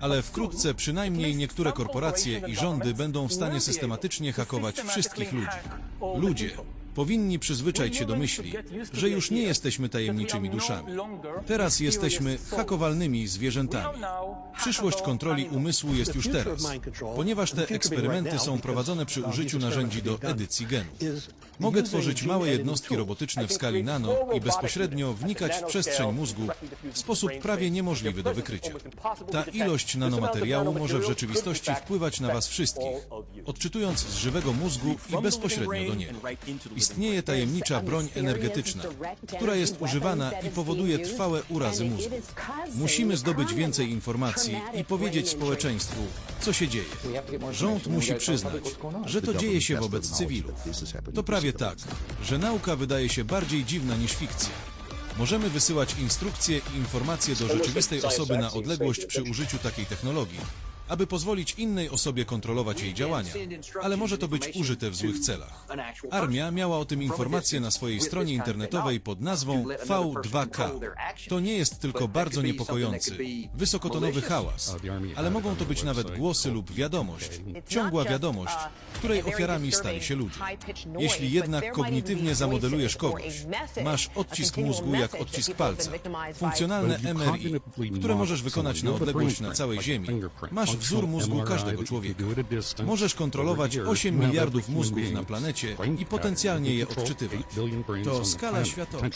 Ale wkrótce przynajmniej niektóre korporacje i rządy będą w stanie systematycznie hakować wszystkich ludzi. Ludzie powinni przyzwyczaić się do myśli, że już nie jesteśmy tajemniczymi duszami. Teraz jesteśmy hakowalnymi zwierzętami. Przyszłość kontroli umysłu jest już teraz, ponieważ te eksperymenty są prowadzone przy użyciu narzędzi do edycji genów. Mogę tworzyć małe jednostki robotyczne w skali nano i bezpośrednio wnikać w przestrzeń mózgu w sposób prawie niemożliwy do wykrycia. Ta ilość nanomateriału może w rzeczywistości wpływać na Was wszystkich, odczytując z żywego mózgu i bezpośrednio do niego. Istnieje tajemnicza broń energetyczna, która jest używana i powoduje trwałe urazy mózgu. Musimy zdobyć więcej informacji i powiedzieć społeczeństwu, co się dzieje. Rząd musi przyznać, że to dzieje się wobec cywilów. To prawie tak, że nauka wydaje się bardziej dziwna niż fikcja. Możemy wysyłać instrukcje i informacje do rzeczywistej osoby na odległość przy użyciu takiej technologii, aby pozwolić innej osobie kontrolować jej działania, ale może to być użyte w złych celach. Armia miała o tym informacje na swojej stronie internetowej pod nazwą V2K. To nie jest tylko bardzo niepokojący, wysokotonowy hałas, ale mogą to być nawet głosy lub wiadomość, ciągła wiadomość, której ofiarami stali się ludzie. Jeśli jednak kognitywnie zamodelujesz kogoś, masz odcisk mózgu jak odcisk palca, funkcjonalne MRI, które możesz wykonać na odległość na całej Ziemi, masz wzór mózgu każdego człowieka. Możesz kontrolować 8 miliardów mózgów na planecie i potencjalnie je odczytywać. To skala światowa.